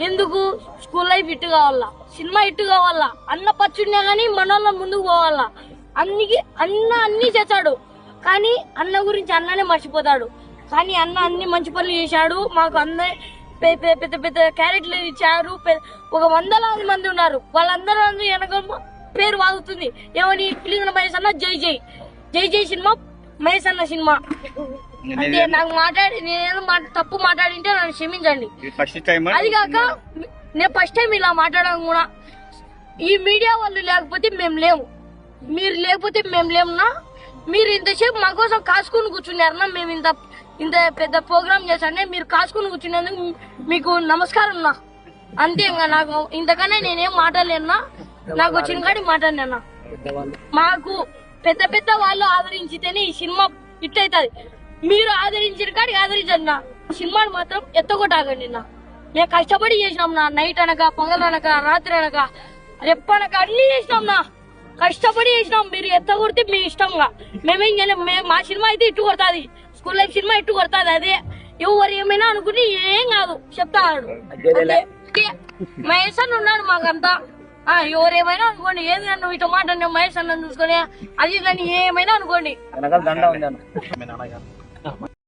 ఎందుకు? School life ఇట్టు కావాలా? సినిమా ఇట్టు కావాలా? అన్న పచ్చున్నా కానీ మనోళ్ళ ముందుకు పోవాలా? అన్నికి అన్న అన్ని చేశాడు. కానీ అన్న గురించి అన్ననే మర్చిపోతాడు. కానీ అన్న అన్ని మంచి పనులు చేశాడు. మాకు అందరి పెద్ద పెద్ద క్యారెక్టర్లు ఇచ్చారు. ఒక వందలాది మంది ఉన్నారు. వాళ్ళందరూ అందరూ వెనక పేరు వాగుతుంది. ఏమని పిలిచిన మహేష్ అన్న జై జై. జై జై సినిమా మహేష్ అన్న సినిమా. అంటే నాకు మాట్లాడి నేనేదో మాట తప్పు మాట్లాడింటే నన్ను క్షమించండి. అది కాక నేను ఫస్ట్ టైం ఇలా మాట్లాడడం కూడా. ఈ మీడియా వాళ్ళు లేకపోతే మేము లేము. మీరు లేకపోతే మేము లేమునా? మీరు ఇంతసేపు మా కోసం కాసుకుని కూర్చున్నారన్నా మేము ఇంత ఇంత పెద్ద ప్రోగ్రామ్ చేశానే మీరు కాసుకుని కూర్చున్నందుకు మీకు నమస్కారం నా అంతే ఇంకా నాకు ఇంతకన్నా నేనేం మాట్లాడలేనా నాకు వచ్చిన కాడి మాట్లాడినా మాకు పెద్ద పెద్ద వాళ్ళు ఆదరించితేనే ఈ సినిమా హిట్ అవుతుంది. మీరు ఆదరించిన కాడికి ఆదరించండి నా. సినిమాని మాత్రం ఎత్తగొట్టాగండి నా. మేము కష్టపడి చేసినాం నా. నైట్ అనక పగలు అనక రాత్రి అనక రెప్పనక అన్ని చేసినాం నా. కష్టపడి చేసినాం. మీరు ఎత్తగొడితే మీ ఇష్టంగా. మేమేం చేయలేం. మే- మా సినిమా అయితే ఇట్టు కొడతాది. స్కూల్ లైఫ్ సినిమా ఇట్టు కొడతాది. అదే ఎవరు ఏమైనా అనుకుని ఏం కాదు. చెప్తాడు అన్న ఉన్నాడు మాకంతా. ఎవరేమైనా అనుకోండి ఏది నువ్వు ఇటు మాట మహేష్ అన్న చూసుకొని అది దాన్ని ఏమైనా అనుకోండి.